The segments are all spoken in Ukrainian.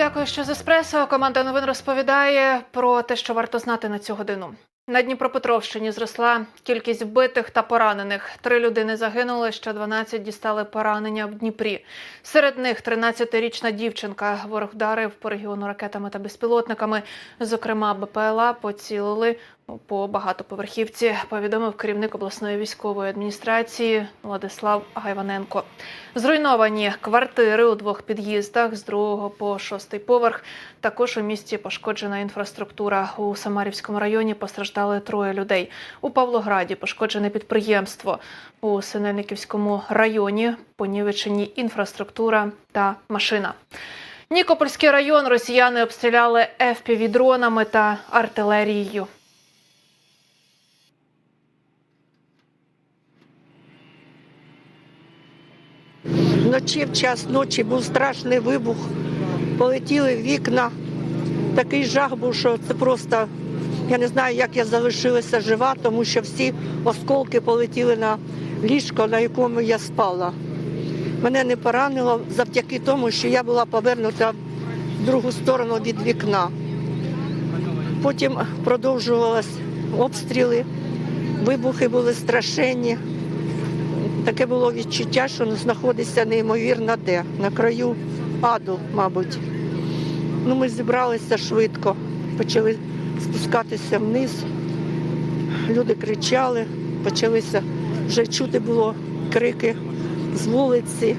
Дякую, що з еспресо. Команда новин розповідає про те, що варто знати на цю годину. На Дніпропетровщині зросла кількість вбитих та поранених. Три людини загинули, ще 12 дістали поранення в Дніпрі. Серед них 13-річна дівчинка. Ворог вдарив по регіону ракетами та безпілотниками. Зокрема, БПЛА поцілили по багатоповерхівці. Повідомив керівник обласної військової адміністрації Владислав Гайваненко. Зруйновані квартири у двох під'їздах з другого по шостий поверх. Також у місті пошкоджена інфраструктура. У Самарівському районі постраждали троє людей. У Павлограді пошкоджене підприємство. У Синельниківському районі понівечені інфраструктура та машина. Нікопольський район росіяни обстріляли ФПВ-дронами та артилерією. Вночі в час ночі був страшний вибух, полетіли вікна. Такий жах був, що це просто, я не знаю, як я залишилася жива, тому що всі осколки полетіли на ліжко, на якому я спала. Мене не поранило завдяки тому, що я була повернута в другу сторону від вікна. Потім продовжувалися обстріли, вибухи були страшенні. Таке було відчуття, що знаходиться неймовірно де, на краю аду, мабуть. Ну, ми зібралися швидко, почали спускатися вниз. Люди кричали, почалися вже чути було крики з вулиці.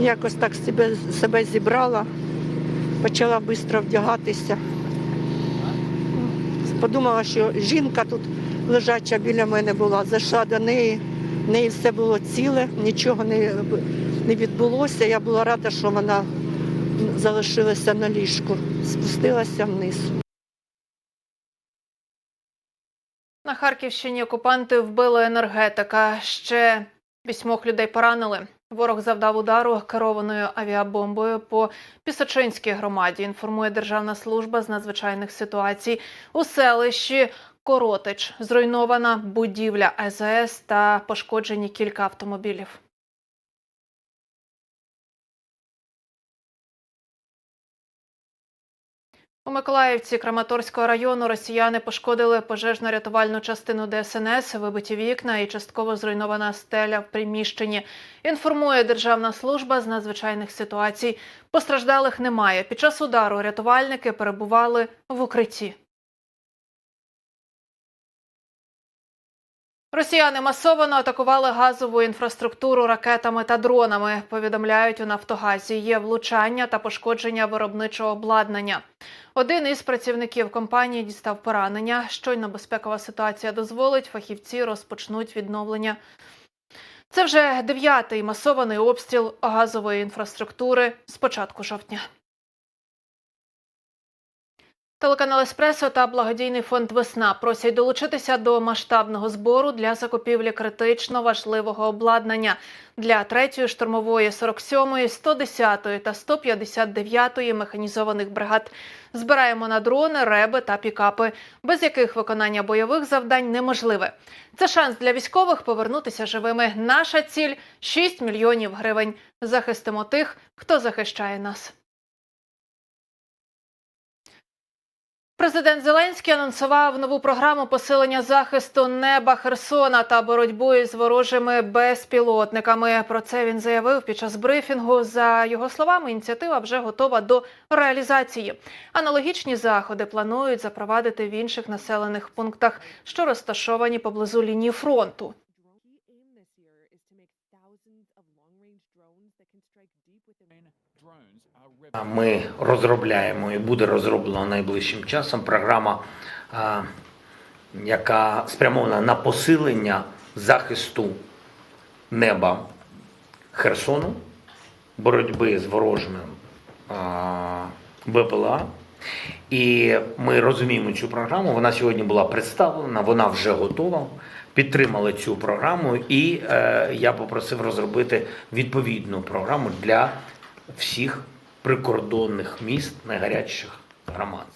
Якось так себе, себе зібрала, почала швидко вдягатися. Подумала, що жінка тут лежача біля мене була, зайшла до неї. Неї все було ціле, нічого не, не відбулося. Я була рада, що вона залишилася на ліжку, спустилася вниз. На Харківщині окупанти вбили енергетика. Ще вісьмох людей поранили. Ворог завдав удару керованою авіабомбою по Пісочинській громаді. Інформує Державна служба з надзвичайних ситуацій у селищі. Коротич зруйнована будівля АЗС та пошкоджені кілька автомобілів. У Миколаївці Краматорського району росіяни пошкодили пожежно-рятувальну частину ДСНС, вибиті вікна і частково зруйнована стеля в приміщенні. Інформує Державна служба з надзвичайних ситуацій. Постраждалих немає. Під час удару рятувальники перебували в укритті. Росіяни масово атакували газову інфраструктуру ракетами та дронами. Повідомляють у Нафтогазі. Є влучання та пошкодження виробничого обладнання. Один із працівників компанії дістав поранення. Щойно безпекова ситуація дозволить, фахівці розпочнуть відновлення. Це вже дев'ятий масований обстріл газової інфраструктури з початку жовтня. Телеканал Еспресо та благодійний фонд Весна просять долучитися до масштабного збору для закупівлі критично важливого обладнання для 3-ї штурмової, 47-ї, 110-ї та 159-ї механізованих бригад. Збираємо на дрони, реби та пікапи, без яких виконання бойових завдань неможливе. Це шанс для військових повернутися живими. Наша ціль 6 мільйонів гривень. Захистимо тих, хто захищає нас. Президент Зеленський анонсував нову програму посилення захисту неба Херсона та боротьбу із ворожими безпілотниками. Про це він заявив під час брифінгу. За його словами, ініціатива вже готова до реалізації. Аналогічні заходи планують запровадити в інших населених пунктах, що розташовані поблизу лінії фронту. Ми розробляємо і буде розроблена найближчим часом програма, яка спрямована на посилення захисту неба Херсону, боротьби з ворожими БПЛА. І ми розуміємо цю програму. Вона сьогодні була представлена, вона вже готова. Підтримали цю програму, і е, я попросив розробити відповідну програму для всіх прикордонних міст найгарячіших громад.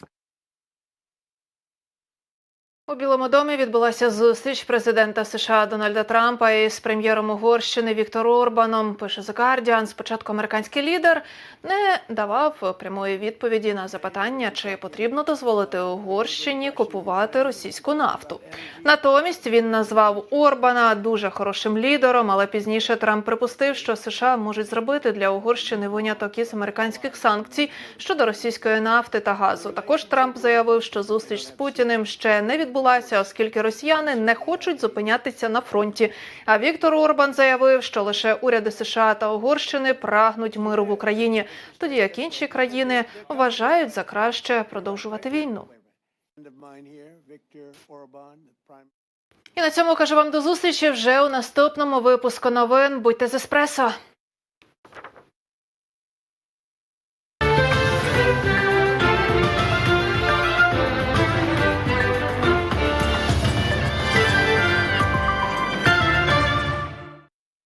У Білому домі відбулася зустріч президента США Дональда Трампа із прем'єром Угорщини Віктором Орбаном. Пише The Guardian. Спочатку американський лідер не давав прямої відповіді на запитання, чи потрібно дозволити Угорщині купувати російську нафту. Натомість він назвав Орбана дуже хорошим лідером, але пізніше Трамп припустив, що США можуть зробити для Угорщини виняток із американських санкцій щодо російської нафти та газу. Також Трамп заявив, що зустріч з Путіним ще не відбулася, оскільки росіяни не хочуть зупинятися на фронті. А Віктор Орбан заявив, що лише уряди США та Угорщини прагнуть миру в Україні, тоді як інші країни вважають за краще продовжувати війну. І на цьому кажу вам до зустрічі вже у наступному випуску новин. Будьте з еспресо.